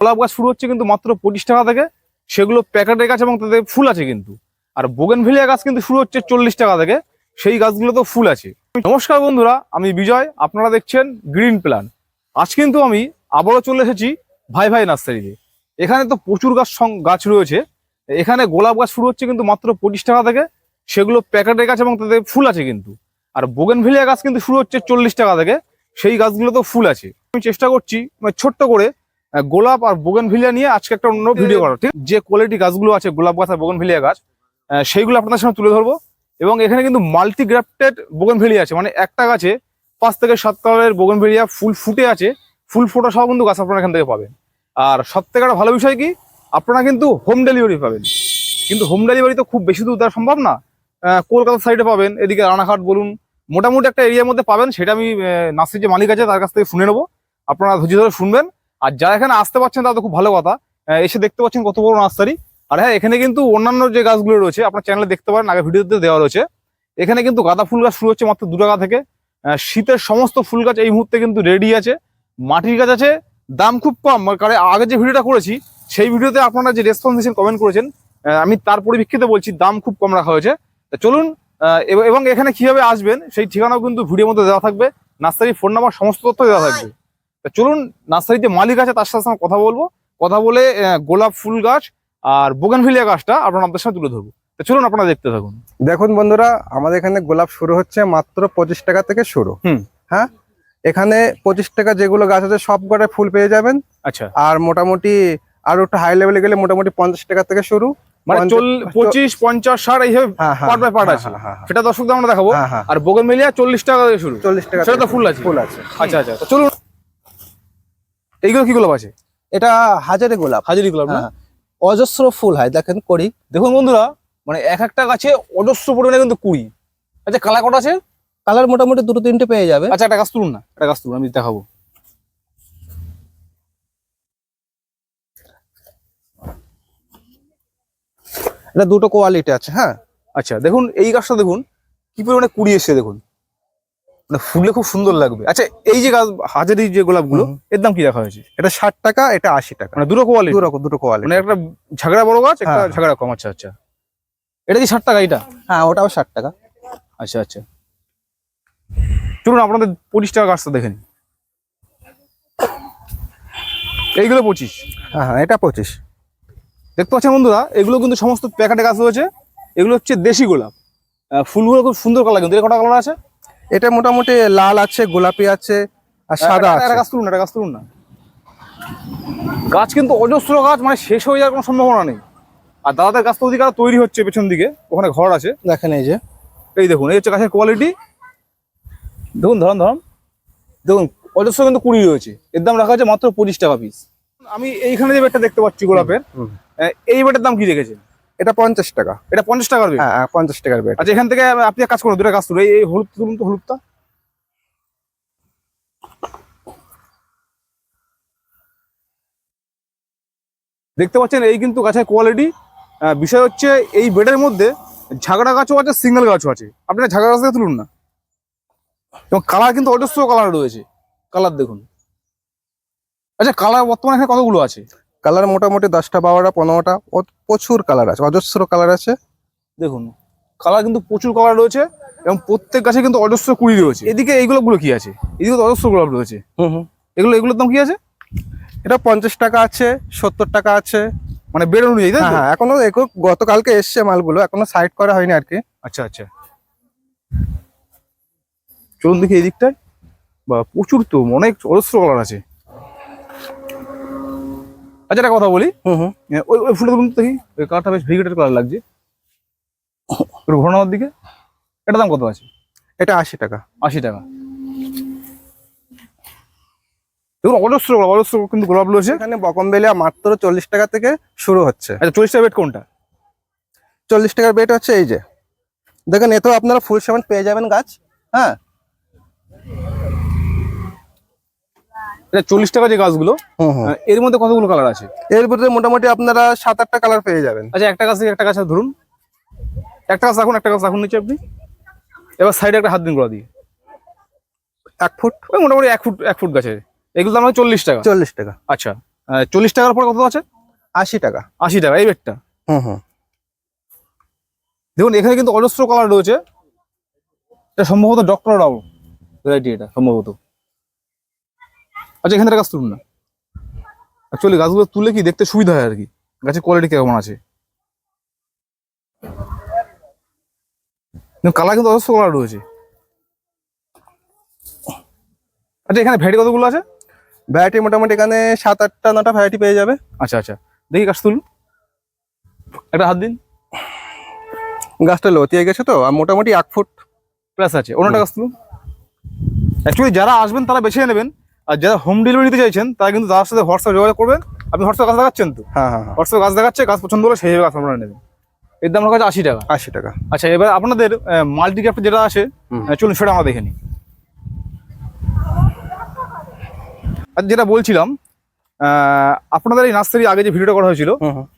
গোলাপ গাছ শুরু হচ্ছে কিন্তু মাত্র পঁচিশ টাকা থেকে। সেগুলো প্যাকেটের গাছ এবং তাদের ফুল আছে কিন্তু। আর বোগেনভিলিয়া গাছ কিন্তু শুরু হচ্ছে চল্লিশ টাকা থেকে। সেই গাছগুলো তো ফুল আছে। নমস্কার বন্ধুরা, আমি বিজয়, আপনারা দেখছেন গ্রিন প্ল্যান আজ কিন্তু আমি আবারও চলে এসেছি ভাই ভাই নার্সারিতে এখানে তো প্রচুর গাছ গাছ রয়েছে। এখানে গোলাপ গাছ শুরু হচ্ছে কিন্তু মাত্র পঁচিশ টাকা থেকে। সেগুলো প্যাকেটের গাছ এবং তাদের ফুল আছে কিন্তু। আর বোগেনভিলিয়া গাছ কিন্তু শুরু হচ্ছে চল্লিশ টাকা থেকে। সেই গাছগুলো তো ফুল আছে। আমি চেষ্টা করছি মানে ছোট্ট করে গোলাপ আর বোগেনভিলিয়া নিয়ে আজকে একটা অন্য ভিডিও করার ঠিক? যে কোয়ালিটি গাছগুলো আছে, গোলাপ গাছ আর বোগেনভিলিয়া গাছ সেইগুলো আপনাদের সামনে তুলে ধরবো। এবং এখানে কিন্তু মাল্টি গ্রাফটেড বোগেনভিলিয়া আছে মানে একটা গাছে পাঁচ থেকে সাত কালারের বোগেনভিলিয়া ফুল ফুটে আছে, ফুল ফোটা সহ কিন্তু গাছ আপনারা এখান থেকে পাবেন। আর সব থেকে একটা ভালো বিষয় কি, আপনারা কিন্তু হোম ডেলিভারি পাবেন। কিন্তু হোম ডেলিভারি তো খুব বেশি দূর দেওয়া সম্ভব না। কলকাতার সাইডে পাবেন, এদিকে রানাঘাট বলুন, মোটামুটি একটা এরিয়ার মধ্যে পাবেন, সেটা আমি নার্সির যে মালিক আছে তার কাছ থেকে শুনে নেব। আপনারা ধৈর্য ধরে শুনবেন আর যারা এখানে আসতে পারছেন তারা তো খুব ভালো কথা। এসে দেখতে পাচ্ছেন কত বড় নার্সারি। আর হ্যাঁ এখানে কিন্তু অন্যান্য যে গাছগুলো রয়েছে, আপনার চ্যানেলে দেখতে পারেন, আগে ভিডিওতে দেওয়া রয়েছে। এখানে কিন্তু গাঁদা ফুল গাছ শুরু হচ্ছে মাত্র দু টাকা থেকে। শীতের সমস্ত ফুল গাছ এই মুহূর্তে কিন্তু রেডি আছে। মাটির গাছ আছে, দাম খুব কম। কারণ আগে যে ভিডিওটা করেছি, সেই ভিডিওতে আপনারা যে রেসপন্স দিয়েছেন কমেন্ট করেছেন আমি তার পরিপ্রেক্ষিতে বলছি, দাম খুব কম রাখা হয়েছে। চলুন এব- এখানে কীভাবে আসবেন, সেই ঠিকানাও কিন্তু ভিডিওর মধ্যে দেওয়া থাকবে। নার্সারি ফোন নাম্বার সমস্ত তথ্য দেওয়া থাকবে। চলুন নার্সারিতে মালিক আছে তার সাথে কথা বলব। কথা বলে গোলাপ ফুল গাছ আর বোগানভিলিয়া গাছটা আপনার আপনাদের সাথে তুলে ধরবো। তা চলুন আপনারা দেখতে থাকুন। দেখুন বন্ধুরা আমাদের এখানে গোলাপ শুরু হচ্ছে মাত্র পঁচিশ টাকা থেকে শুরু। হুম। হ্যাঁ? এখানে পঁচিশ টাকা যেগুলো গাছ আছে সব কটায় ফুল পেয়ে যাবেন। আচ্ছা। আর মোটামুটি আরও একটু হাই লেভেলে গেলে মোটামুটি পঞ্চাশ টাকা থেকে শুরু। মানে পঁচিশ পঞ্চাশ ষাট এইভাবে পার্ট বাই পার্ট হ্যাঁ, আছে। হ্যাঁ, হ্যাঁ, সেটা দর্শকদের আমরা দেখাবো। আর বোগানভিলিয়া চল্লিশ টাকা থেকে শুরু। চল্লিশ টাকা সেটা তো ফুল আছে। ফুল আছে। আচ্ছা আচ্ছা। চলুন এইগুলো কি গোলাপ আছে? এটা হাজারে গোলাপ। হাজারি গোলাপ না? হ্যাঁ অজস্র ফুল হয় দেখেন করি। দেখুন বন্ধুরা মানে এক একটা গাছে অজস্র পরিমাণে কিন্তু কুড়ি। আচ্ছা কালার কটা আছে? কালার মোটামুটি দুটো তিনটে পেয়ে যাবে। আচ্ছা একটা গাছ তুলুন না একটা গাছ তুলুন আমি দেখাবো। এটা দুটো কোয়ালিটি আছে হ্যাঁ। আচ্ছা দেখুন এই গাছটা দেখুন কি পরিমাণে কুড়ি এসছে দেখুন। মানে ফুলে খুব সুন্দর লাগবে। আচ্ছা এই যে গাছ হাজারি যে গোলাপগুলো। এর দাম কি রাখা হয়েছে? এটা ষাট টাকা এটা আশি টাকা। মানে দুটো কোয়ালিটি? দু রকম দুটো কোয়ালিটি। মানে একটা ঝাগড়া বড় গাছ একটা হ্যাঁ। ঝাগড়া কম। আচ্ছা আচ্ছা। এটা কি ষাট টাকা এটা হ্যাঁ ওটাও ষাট টাকা। আচ্ছা আচ্ছা। চলুন আপনাদের পঁচিশ টাকা গাছটা দেখেন এইগুলো পঁচিশ। হ্যাঁ হ্যাঁ এটা পঁচিশ। দেখতে পাচ্ছেন বন্ধুরা এগুলো কিন্তু সমস্ত প্যাকেটে গাছ রয়েছে। এগুলো হচ্ছে দেশি গোলাপ। ফুলগুলো খুব সুন্দর কালার কিন্তু এর কটা কালার আছে? এটা মোটামুটি লাল আছে গোলাপি আছে আর সাদা একটা- একটা আছে। গাছ তুলুন একটা গাছ তুলুন না। গাছ কিন্তু অজস্র গাছ মানে শেষ হয়ে যাওয়ার কোনো সম্ভাবনা নেই। আর দাদাদের গাছ তো ওদিকে তৈরি হচ্ছে পেছন দিকে ওখানে ঘর আছে। দেখেন এই যে। এই দেখুন এই হচ্ছে গাছের কোয়ালিটি দেখুন ধরুন ধরুন। দেখুন অজস্র কিন্তু কুড়ি রয়েছে। এর দাম রাখা হয়েছে মাত্র পঁচিশ টাকা পিস আমি এইখানে যে বেডটা দেখতে পাচ্ছি গোলাপের এই বেডের দাম কি রেখেছেন এটা পঞ্চাশ টাকা। এটা পঞ্চাশ টাকার হ্যাঁ হ্যাঁ, পঞ্চাশ টাকার বেড আচ্ছা এখান থেকে আপনি কাজ করুন দুটো গাছ তুলুন এই- এই হলুদ তুলুন তো হলুদটা। দেখতে পাচ্ছেন এই কিন্তু গাছের কোয়ালিটি বিষয় হচ্ছে এই বেডের মধ্যে ঝাগড়া গাছও আছে সিঙ্গেল গাছও আছে। আপনারা ঝাগড়া গাছ থেকে তুলুন না। এবং কালার কিন্তু অজস্র কালার রয়েছে। কালার দেখুন। আচ্ছা কালার বর্তমানে এখানে কতগুলো আছে? কালার মোটামুটি দশটা বারোটা পনেরোটা প্রচুর কালার আছে অজস্র কালার আছে। দেখুন কালার কিন্তু প্রচুর কালার রয়েছে এবং প্রত্যেক গাছে কিন্তু অজস্র কুড়ি রয়েছে। এদিকে এইগুলো গুলো কি আছে? এদিকে তো অজস্র গোলাপ রয়েছে। হুম হুম। এগুলো এগুলোর দাম কি আছে? এটা পঞ্চাশ টাকা আছে সত্তর টাকা আছে। মানে বেড অনুযায়ী তাই হ্যাঁ? হ্যাঁ এখনও এখনও গতকালকে এসছে মালগুলো এখনও সাইড করা হয়নি আর কি। আচ্ছা আচ্ছা। চলুন দেখি এই দিকটায় বা প্রচুর তো অনেক অজস্র কালার আছে। আচ্ছা একটা কথা বলি। ওই ওই ফুলটা দেখুন দেখি? ওই কালারটা বেশ ভেরিগেটেড কালার লাগছে। একটু ঘোরানোর দিকে। এটা দাম কত আছে? এটা আশি টাকা। আশি টাকা। দেখুন অজস্র গোলাপ অজস্র কিন্তু গোলাপ রয়েছে এখানে বকমবেলিয়া মাত্র চল্লিশ টাকা থেকে শুরু হচ্ছে। আচ্ছা চল্লিশ টাকা বেড কোনটা? চল্লিশ টাকার বেট হচ্ছে এই যে। দেখেন এতেও আপনারা ফুল সেভেন পেয়ে যাবেন গাছ। হ্যাঁ? এটা চল্লিশ টাকা যে গাছগুলো এর মধ্যে কতগুলো কালার আছে? এর ভিতরে মোটামুটি আপনারা সাত আটটা কালার পেয়ে যাবেন। আচ্ছা একটা গাছ থেকে একটা গাছ ধরুন। একটা গাছ রাখুন একটা গাছ রাখুন নিচে আপনি। এবার সাইডে একটা হাত দিন গোড়া দিয়ে। এক ফুট? ওই মোটামুটি এক ফুট এক ফুট গাছে। এগুলো দাম চল্লিশ টাকা। চল্লিশ টাকা। আচ্ছা চল্লিশ টাকার পর কত আছে? আশি টাকা। আশি টাকা এই বেডটা হুম হুম। দেখুন এখানে কিন্তু অজস্র কালার রয়েছে। এটা সম্ভবত ডক্টর রাও ভ্যারাইটি এটা সম্ভবত। আচ্ছা এখান থেকে গাছ তুলুন না। অ্যাকচুয়ালি গাছগুলো তুলে কি দেখতে সুবিধা হয় আর কি? গাছের কোয়ালিটি কেমন আছে? কালার কিন্তু অজস্র কালার রয়েছে। আচ্ছা এখানে ভ্যারাইটি কতগুলো আছে? ভ্যারাইটি মোটামুটি এখানে সাত আটটা নটা ভ্যারাইটি পেয়ে যাবে। আচ্ছা আচ্ছা। দেখি গাছ তুলুন। একটা হাত দিন। গাছটা লতিয়ে গেছে তো আর মোটামুটি এক ফুট প্লাস আছে। অন্যটা গাছ তুলুন। অ্যাকচুয়ালি যারা আসবেন তারা বেছে নেবেন। আর যারা হোম ডেলিভারি নিতে চাইছেন তারা কিন্তু তার সাথে হোয়াটসঅ্যাপ যোগাযোগ করবেন। আপনি হোয়াটসঅ্যাপ গাছ দেখাচ্ছেন তো? হ্যাঁ হ্যাঁ হ্যাঁ। হোয়াটসঅ্যাপ গাছ দেখাচ্ছে গাছ পছন্দ হলে সেই গাছ আপনারা নেবেন। এর দাম আমার কাছে আশি টাকা। আশি টাকা। আচ্ছা এবার আপনাদের মাল্টি ক্যাপ্ট যেটা আছে চলুন সেটা আমরা দেখে নিই। আর যেটা বলছিলাম আপনাদের এই নার্সারি আগে যে ভিডিওটা করা হয়েছিল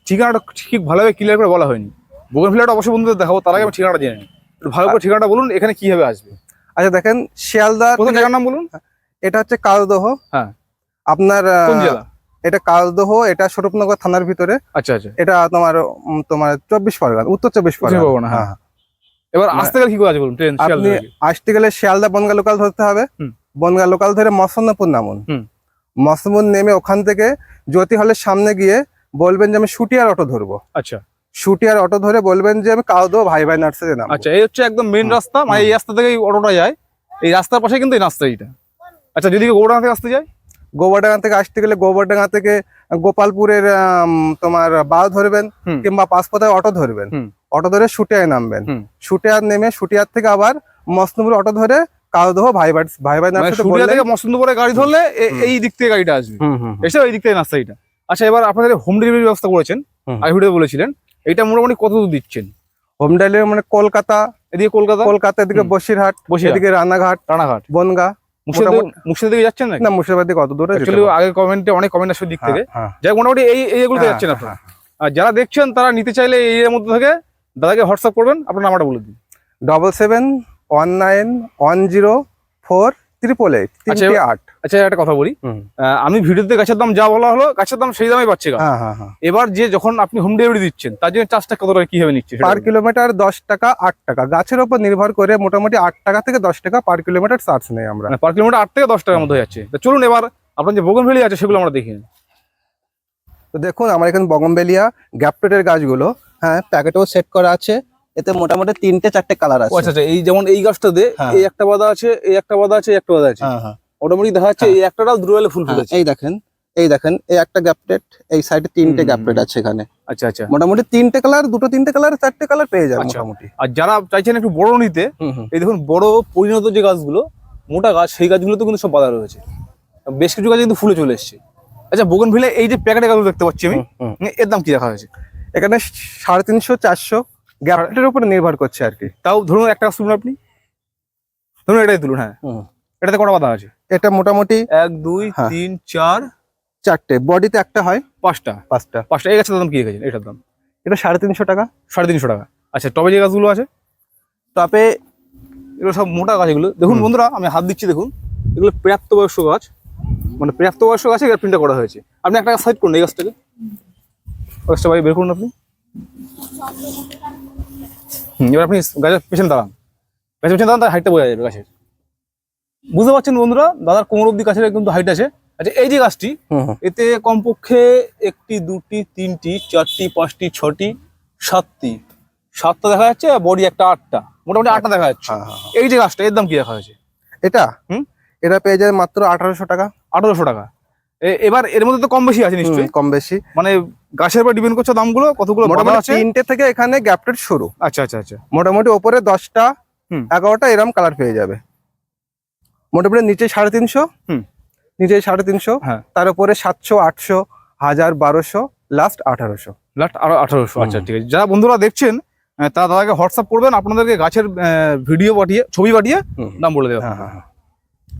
ঠিকানাটা ঠিক ভালোভাবে ক্লিয়ার করে বলা হয়নি। বোগেন ফিলাটা অবশ্যই বন্ধুদের দেখাবো তার আগে আমি ঠিকানাটা জেনে নিই। ভালো করে ঠিকানাটা বলুন এখানে কীভাবে আসবে? আচ্ছা দেখেন শিয়ালদা নাম বলুন? এটা হচ্ছে কালদহ। হ্যাঁ। আপনার এটা কালদহ এটা স্বরূপনগর থানার ভিতরে। আচ্ছা আচ্ছা। এটা তোমার তোমার চব্বিশ পরগনা উত্তর চব্বিশ পরগনা, হ্যাঁ। হ্যাঁ এবার আসতে গেলে কি করে বলুন? ট্রেন আপনি আসতে গেলে শিয়ালদা বনগা লোকাল ধরতে হবে। বনগা লোকাল ধরে মসন্নপুর নামুন। মসন্নপুর নেমে ওখান থেকে জ্যোতি হলের সামনে গিয়ে বলবেন যে আমি শুটিয়ার অটো ধরবো। আচ্ছা। শুটিয়ার অটো ধরে বলবেন যে আমি কাউদো ভাই ভাই নার্সারি নাম আচ্ছা এই হচ্ছে একদম মেন রাস্তা মানে এই রাস্তা থেকে অটোটা যায়। এই রাস্তার পাশে কিন্তু এই নাস্তাইটা আচ্ছা যদি গৌড়া থেকে আসতে যায় গোবরডাঙ্গা থেকে আসতে গেলে গোবরডাঙ্গা থেকে গোপালপুরের তোমার বাস ধরবেন কিংবা পাঁচপথায় অটো ধরবেন। অটো ধরে শুটিয়ায় নামবেন। শুটিয়ার নেমে শুটিয়ার থেকে আবার মসনপুর অটো ধরে কাউদহ ভাই ভাই ভাই ভাই নার্সারি সুরিয়া থেকে মসন্দপুরে গাড়ি ধরলে এই দিক থেকে গাড়িটা আসবে। এসে ওই দিক থেকে নাস্তাইটা আচ্ছা এবার আপনাদের হোম ডেলিভারি ব্যবস্থা করেছেন। হুম। আগে ভিডিও বলেছিলেন। এটা মোটামুটি কত দূর দিচ্ছেন? হোম ডেলিভারি মানে কলকাতা এদিকে কলকাতা? কলকাতা এদিকে বসিরহাট বসিরহাট। এদিকে রানাঘাট রানাঘাট। বনগা। মুর্শিদাবাদ যাচ্ছেন না মুর্শিদাবাদ থেকে কত দূরে যেতে আগে কমেন্টে অনেক কমেন্ট আসবে দিক থেকে। হ্যাঁ, হ্যাঁ, যাই মোটামুটি এই এইগুলোতে হ্যাঁ, যাচ্ছেন হ্যাঁ, আপনারা। আর যারা দেখছেন তারা নিতে চাইলে এই এর মধ্যে থেকে দাদাকে হোয়াটসঅ্যাপ করবেন। আপনার নাম্বারটা বলে দিন। Double seven one nine one zero four triple eight তিনটে আট। আচ্ছা একটা কথা বলি। আমি ভিডিওতে গাছের দাম যা বলা হলো গাছের দাম সেই দামে পাচ্ছে হ্যাঁ হ্যাঁ হ্যাঁ। এবার যে যখন আপনি হোম ডেলিভারি দিচ্ছেন তার জন্য চার্জটা কত টাকা কীভাবে নিচ্ছে পার কিলোমিটার দশ টাকা আট টাকা। গাছের উপর নির্ভর করে মোটামুটি আট টাকা থেকে দশ টাকা পার কিলোমিটার চার্জ নেই আমরা। মানে পার কিলোমিটার আট থেকে দশ টাকার মধ্যে যাচ্ছে। তা চলুন এবার আপনার যে বোগন ভ্যালি আছে সেগুলো আমরা দেখি তো দেখুন আমার এখানে বগমবেলিয়া গ্যাপটেটের গাছগুলো হ্যাঁ প্যাকেটেও সেট করা আছে। এতে মোটামুটি তিনটে চারটে কালার আছে। আচ্ছা আচ্ছা এই যেমন এই গাছটাতে হ্যাঁ। এই একটা বাদা আছে এই একটা বাদা আছে এই একটা বাদা আছে। হ্যাঁ হ্যাঁ। অটোমেটিক দেখা যাচ্ছে হ্যাঁ। এই একটাটাও দুর্বেলে ফুল হ্যাঁ, ফুটেছে। এই দেখেন এই দেখেন এই একটা গ্যাপটেড এই সাইডে তিনটে গ্যাপটেড আছে এখানে। আচ্ছা আচ্ছা। মোটামুটি তিনটে কালার দুটো তিনটে কালার চারটে কালার পেয়ে যাবে আচ্ছা। মোটামুটি। আর যারা চাইছেন একটু বড় নিতে এই দেখুন বড় পরিণত যে গাছগুলো মোটা গাছ সেই গাছগুলো তো কিন্তু সব বাধা রয়েছে। বেশ কিছু গাছ কিন্তু ফুলে চলে এসছে। আচ্ছা বোগন ভিলে এই যে প্যাকেটে গাছগুলো দেখতে পাচ্ছি আমি এর দাম কি রাখা হয়েছে? এখানে সাড়ে তিনশো চারশো গ্যাপটেটের উপরে নির্ভর করছে আর কি। তাও ধরুন একটা গাছ তুলুন আপনি। ধরুন এটাই তুলুন হ্যাঁ। এটাতে কটা বাধা আছে? এটা মোটামুটি এক দুই হ্যাঁ। তিন চার। চারটে। বডিতে একটা হয়? পাঁচটা। পাঁচটা। পাঁচটা। এই গাছের দাম কি রেখেছেন এটার দাম? এটা সাড়ে তিনশো টাকা। সাড়ে তিনশো টাকা। আচ্ছা টবে যে গাছগুলো আছে? তবে এগুলো সব মোটা গাছ এগুলো। দেখুন বন্ধুরা আমি হাত দিচ্ছি দেখুন। এগুলো প্রাপ্তবয়স্ক গাছ। মানে প্রাপ্তবয়স্ক গাছে এর প্রিন্টটা করা হয়েছে। আপনি একটা সাইড করুন এই গাছটাকে। গাছটা ভাই বের করুন আপনি। এবার আপনি গাছের পেছনে দাঁড়ান। গাছের পেছনে দাঁড়ান তার হাইটটা বোঝা যাবে গাছের। বুঝতে পারছেন বন্ধুরা? দাদার কোমর অব্দি গাছের কিন্তু হাইট আছে। আচ্ছা এই যে গাছটি। এতে কমপক্ষে একটি দুটি তিনটি চারটি পাঁচটি ছটি সাতটি। সাতটা দেখা যাচ্ছে বডি একটা আটটা। মোটামুটি আটটা দেখা যাচ্ছে। হ্যাঁ, হ্যাঁ, হ্যাঁ। এই যে গাছটা এর দাম কি রাখা হয়েছে? এটা? হুম? এটা পেয়ে যায় মাত্র আঠারোশো টাকা। আঠারোশো টাকা। এবার এর মধ্যে তো কম বেশি আছে নিশ্চয়ই কম বেশি মানে গাছের উপর ডিপেন্ড করছে দামগুলো কতগুলো মোটামুটি আছে তিনটে থেকে এখানে গ্যাপটেড শুরু আচ্ছা আচ্ছা আচ্ছা মোটামুটি ওপরে দশটা। এগারোটা এরম কালার পেয়ে যাবে মোটামুটি নিচে সাড়ে তিনশো হুম। নিচে সাড়ে তিনশো হ্যাঁ। তার উপরে সাতশো আটশো হাজার বারোশো লাস্ট আঠারোশো লাস্ট আরও আঠারোশো। আচ্ছা ঠিক আছে যারা বন্ধুরা দেখছেন তারা দাদাকে হোয়াটসঅ্যাপ করবেন আপনাদেরকে গাছের ভিডিও পাঠিয়ে ছবি পাঠিয়ে। দাম বলে দেবে হ্যাঁ হ্যাঁ হ্যাঁ